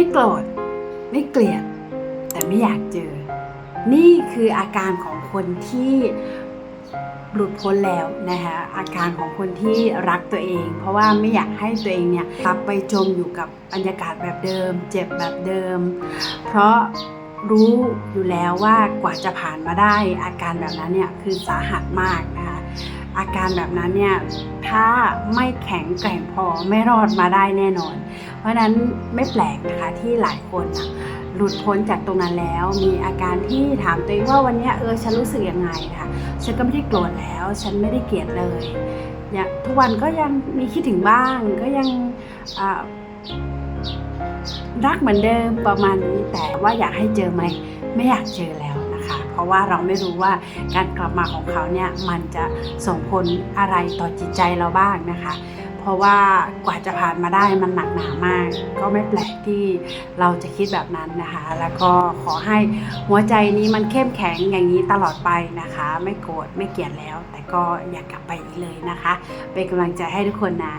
ไม่โกรธ ไม่เกลียด แต่ไม่อยากเจอ นี่คืออาการของคนที่หลุดพ้นแล้วนะคะอาการของคนที่รักตัวเอง เพราะว่าไม่อยากให้ตัวเองเนี่ยกลับไปจมอยู่กับบรรยากาศแบบเดิม เจ็บแบบเดิม เพราะรู้อยู่แล้วว่ากว่าจะผ่านมาได้ อาการแบบนั้นเนี่ยคือสาหัสมากนะคะ อาการแบบนั้นเนี่ยถ้าไม่แข็งแกร่งพอไม่รอดมาได้แน่นอน เพราะนั้นไม่แปลกนะคะที่หลายคนหลุดพ้นจากตรงนั้นแล้ว มีอาการที่ถามตัวเองว่าวันนี้เออฉันรู้สึกยังไงค่ะฉันก็ไม่ได้โกรธแล้ว ฉันไม่ได้เกลียดเลยอย่างทุกวันก็ยังมีคิดถึงบ้างก็ยังรักเหมือนเดิมประมาณนี้แต่ว่าอยากให้เจอไหมไม่อยากเจอแล้ว คะเพราะว่าเราไม่รู้ว่าการกลับมาของเขาเนี่ยมันจะส่งผลอะไรต่อจิตใจเราบ้างนะคะ เพราะว่ากว่าจะผ่านมาได้มันหนักหนามาก ก็ไม่แปลกที่เราจะคิดแบบนั้นนะคะ แล้วก็ขอให้หัวใจนี้มันเข้มแข็งอย่างนี้ตลอดไปนะคะ ไม่โกรธไม่เกลียดแล้ว แต่ก็อย่ากลับไปอีกเลยนะคะ เป็นกำลังใจให้ทุกคนนะ